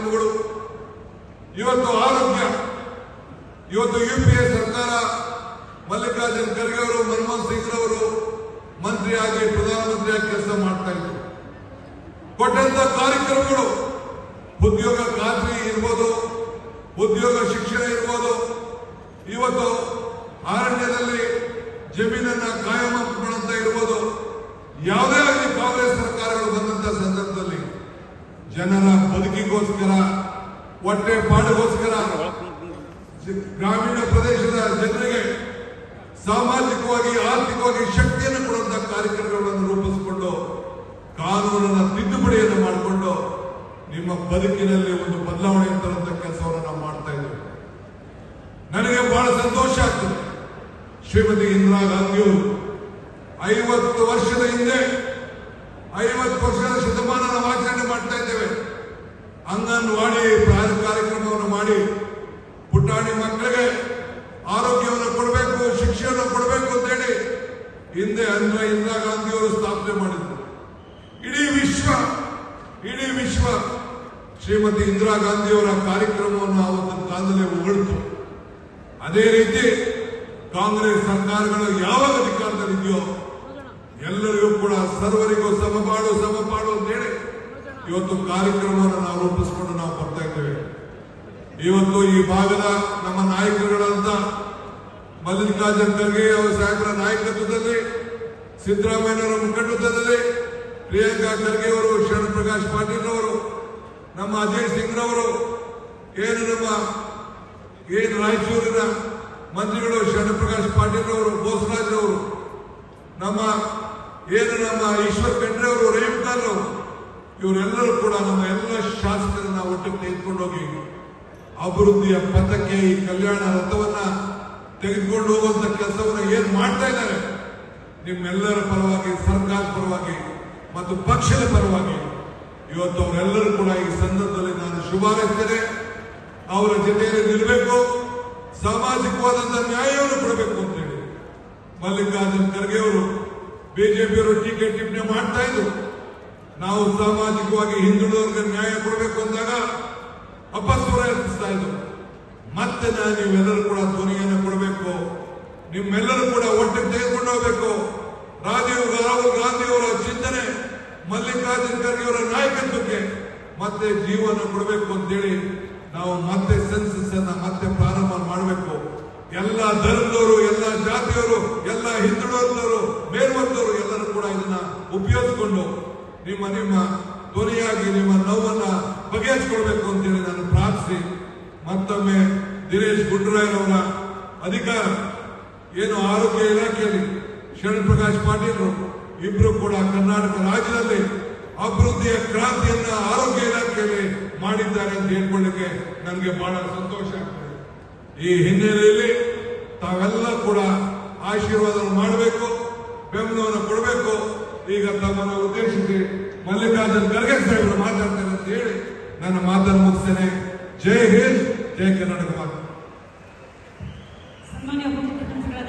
ಕಾರ್ಯಕ್ರಮಗಳು ಇವತ್ತು ಆರೋಗ್ಯ, ಇವತ್ತು ಯು ಪಿ ಎ ಸರ್ಕಾರ, ಮಲ್ಲಿಕಾರ್ಜುನ್ ಖರ್ಗೆ ಅವರು, ಮನಮೋಹನ್ ಸಿಂಗ್ ಅವರು ಮಂತ್ರಿಯಾಗಿ, ಪ್ರಧಾನಮಂತ್ರಿಯಾಗಿ ಕೆಲಸ ಮಾಡ್ತಾ ಇದ್ರು. ಕೊಟ್ಟಂತ ಕಾರ್ಯಕ್ರಮಗಳು, ಉದ್ಯೋಗ ಖಾತ್ರಿ ಇರ್ಬೋದು, ಉದ್ಯೋಗ ಶಿಕ್ಷಣ ಇರ್ಬೋದು, ಇವತ್ತು ಅರಣ್ಯದಲ್ಲಿ ಜಮೀನನ್ನ ಕಾಯಂ ಮಾಡುವಂತ ಇರ್ಬೋದು, ಯಾವುದೇ ಆಗಲಿ ಕಾಂಗ್ರೆಸ್ ಸರ್ಕಾರಗಳು ಬಂದಂತ ಸಂದರ್ಭದಲ್ಲಿ ಜನರ ಬದುಕಿಗೋಸ್ಕರ ಹೊಟ್ಟೆ ಪಾಡಿಗೋಸ್ಕರ ಗ್ರಾಮೀಣ ಪ್ರದೇಶದ ಜನರಿಗೆ ಸಾಮಾಜಿಕವಾಗಿ, ಆರ್ಥಿಕವಾಗಿ ಶಕ್ತಿಯನ್ನು ಕೊಡುವಂತಹ ಕಾರ್ಯಕ್ರಮಗಳನ್ನು ರೂಪಿಸಿಕೊಂಡು ಕಾನೂನನ್ನ ತಿದ್ದುಪಡಿಯನ್ನು ಮಾಡಿಕೊಂಡು ನಿಮ್ಮ ಬದುಕಿನಲ್ಲಿ ಒಂದು ಬದಲಾವಣೆ ತರುವಂತ ಕೆಲಸವನ್ನು ನಾವು ಮಾಡ್ತಾ ಇದ್ದೇವೆ. ನನಗೆ ಬಹಳ ಸಂತೋಷ ಆಗ್ತದೆ. ಶ್ರೀಮತಿ ಇಂದಿರಾ ಗಾಂಧಿಯವರು ಐವತ್ತು ವರ್ಷದ ಹಿಂದೆ, ಐವತ್ತು ವರ್ಷದ ಶತಮಾನ ನಾವು ಆಚರಣೆ ಮಾಡ್ತಾ ಇದ್ದೇವೆ. ಅಂಗನವಾಡಿ ಕಾರ್ಯಕ್ರಮವನ್ನು ಮಾಡಿ ಪುಟಾಣಿ ಮಕ್ಕಳಿಗೆ ಆರೋಗ್ಯವನ್ನು ಕೊಡಬೇಕು, ಶಿಕ್ಷೆಯನ್ನು ಕೊಡಬೇಕು ಅಂತೇಳಿ ಹಿಂದೆ ಅಂದ್ರೆ ಇಂದಿರಾ ಗಾಂಧಿಯವರು ಸ್ಥಾಪನೆ ಮಾಡಿದ್ರು. ಇಡೀ ವಿಶ್ವ ಇಡೀ ವಿಶ್ವ ಶ್ರೀಮತಿ ಇಂದಿರಾ ಗಾಂಧಿಯವರ ಕಾರ್ಯಕ್ರಮವನ್ನು ಆವತ್ತಿನ ಕಾಲದಲ್ಲಿ ಹೊಗಳಿತು. ಅದೇ ರೀತಿ ಕಾಂಗ್ರೆಸ್ ಸರ್ಕಾರಗಳು ಯಾವಾಗ ಅಧಿಕಾರದಲ್ಲಿದೆಯೋ ಎಲ್ಲರಿಗೂ ಕೂಡ ಸರ್ವರಿಗೂ ಸಮಪಾಡು ಸಮಪಾಡು ಅಂತೇಳಿ ಇವತ್ತು ಕಾರ್ಯಕ್ರಮವನ್ನು ನಾವು ರೂಪಿಸಿಕೊಂಡು ನಾವು ಬರ್ತಾ ಇದ್ದೇವೆ. ಇವತ್ತು ಈ ಭಾಗದ ನಮ್ಮ ನಾಯಕರುಗಳಂತ ಮಲ್ಲಿಕಾರ್ಜುನ್ ಖರ್ಗೆ ಅವರ ಸಾಹೇಬರ ನಾಯಕತ್ವದಲ್ಲಿ, ಸಿದ್ದರಾಮಯ್ಯನವರ ಮುಖಂಡತ್ವದಲ್ಲಿ, ಪ್ರಿಯಾಂಕಾ ಖರ್ಗೆ ಅವರು ಶರಣ್ ಪ್ರಕಾಶ್ ಪಾಟೀಲ್ ಅವರು, ನಮ್ಮ ಅಜಯ್ ಸಿಂಗ್ ಅವರು ಏನು ನಮ್ಮ ಏನು ರಾಯಚೂರಿನ ಮಂತ್ರಿಗಳು ಶರಣ್ ಪ್ರಕಾಶ್ ಪಾಟೀಲ್ ಅವರು ಬೋಸರಾಜ್ ಅವರು ನಮ್ಮ ಏನು ನಮ್ಮ ಈಶ್ವರ್ ಖಂಡ್ರೆ ಅವರು ರೇಮ್ಕಾರ್ ಅವರು ಇವರೆಲ್ಲರೂ ಕೂಡ ನಮ್ಮ ಎಲ್ಲ ಶಾಸಕರನ್ನ ಒಟ್ಟಿಗೆ ತೆಗೆದುಕೊಂಡೋಗಿ ಅಭಿವೃದ್ಧಿಯ ಪಥಕ್ಕೆ ಈ ಕಲ್ಯಾಣ ರಥವನ್ನ ತೆಗೆದುಕೊಂಡು ಹೋಗುವಂತ ಕೆಲಸವನ್ನ ಏನ್ ಮಾಡ್ತಾ ಇದ್ದಾರೆ, ನಿಮ್ಮೆಲ್ಲರ ಪರವಾಗಿ, ಸರ್ಕಾರದ ಪರವಾಗಿ ಮತ್ತು ಪಕ್ಷದ ಪರವಾಗಿ ಇವತ್ತು ಅವರೆಲ್ಲರೂ ಕೂಡ ಈ ಸಂದರ್ಭದಲ್ಲಿ ನಾನು ಶುಭಾರೈಸ್ತೇನೆ. ಅವರ ಜೊತೆಯಲ್ಲಿ ನಿಲ್ಲಬೇಕು ಸಾಮಾಜಿಕವಾದಂತಹ ನ್ಯಾಯವನ್ನು ಕೊಡಬೇಕು ಅಂತ ಹೇಳಿ ಮಲ್ಲಿಕಾರ್ಜುನ್ ಖರ್ಗೆ ಅವರು ಬಿಜೆಪಿಯವರು ಟೀಕೆ ಟಿಪ್ಪಣಿ ಮಾಡ್ತಾ ಇದ್ರು. ನಾವು ಸಾಮಾಜಿಕವಾಗಿ ಹಿಂದುಳಿದವರಿಗೆ ನ್ಯಾಯ ಕೊಡಬೇಕು ಅಂದಾಗ ಅಪಸ್ವರ ಎತ್ತಿಸ್ತಾ ಇದ್ರು. ಮತ್ತೆ ನಾನು ನೀವೆಲ್ಲರೂ ಕೂಡ ಧ್ವನಿಯನ್ನು ಕೊಡಬೇಕು. ನಿಮ್ಮೆಲ್ಲರೂ ಕೂಡ ಒಟ್ಟಿಗೆ ತೆಗೆದುಕೊಂಡು ಹೋಗಬೇಕು ರಾಜೀವ್ ರಾಹುಲ್ ಗಾಂಧಿ ಅವರ ಚಿಂತನೆ, ಮಲ್ಲಿಕಾರ್ಜುನ್ ಖರ್ಗೆ ಅವರ ನಾಯಕತ್ವಕ್ಕೆ ಮತ್ತೆ ಜೀವನ ಕೊಡಬೇಕು ಅಂತೇಳಿ ನಾವು ಮತ್ತೆ ಸೆನ್ಸಸ್ ಅನ್ನ ಮತ್ತೆ ಪ್ರಾರಂಭ ಮಾಡಬೇಕು. ಎಲ್ಲ ಧರ್ಮದವರು, ಎಲ್ಲ ಜಾತಿಯವರು, ಎಲ್ಲ ಹಿಂದುಳಿದವರು, ಮೇಲ್ವರ್ಗದವರು ಎಲ್ಲರೂ ಕೂಡ ಇದನ್ನ ಉಪಯೋಗಿಸಿಕೊಂಡು ನಿಮ್ಮ ನಿಮ್ಮ ಧ್ವನಿಯಾಗಿ ನಿಮ್ಮ ನೋವನ್ನ ಬಗೆಹರಿಸಿಕೊಳ್ಬೇಕು ಅಂತೇಳಿ ನಾನು ಪ್ರಾರ್ಥಿಸಿ. ಮತ್ತೊಮ್ಮೆ ದಿನೇಶ್ ಗುಂಡೂರಾಯರವರ ಅಧಿಕಾರ. ಏನು ಆರೋಗ್ಯ ಇಲಾಖೆಯಲ್ಲಿ ಶರಣ್ ಪ್ರಕಾಶ್ ಪಾಟೀಲ್ ಇಬ್ರು ಕೂಡ ಕರ್ನಾಟಕ ರಾಜ್ಯದಲ್ಲಿ ಅಭಿವೃದ್ಧಿಯ ಕ್ರಾಂತಿಯನ್ನ ಆರೋಗ್ಯ ಇಲಾಖೆಯಲ್ಲಿ ಮಾಡಿದ್ದಾರೆ ಅಂತ ಹೇಳ್ಕೊಳ್ಳಿಕ್ಕೆ ನನಗೆ ಬಹಳ ಸಂತೋಷ ಆಗ್ತದೆ. ಈ ಹಿನ್ನೆಲೆಯಲ್ಲಿ ತಾವೆಲ್ಲ ಕೂಡ ಆಶೀರ್ವಾದ ಮಾಡಬೇಕು. ಕೊಡಬೇಕು ಈಗ ತಮ್ಮನ್ನು ಉದ್ದೇಶಿಸಿ ಮಲ್ಲಿಕಾರ್ಜುನ್ ಖರ್ಗೆ ಸಾಹೇಬರು ಮಾತಾಡ್ತಾರೆ ಅಂತ ಹೇಳಿ ನನ್ನ ಮಾತನ್ನು ಮುಗಿಸ್ತೇನೆ. ಜೈ ಹಿಂದ್, ಜೈ ಕರ್ನಾಟಕ ಮಾತೆ.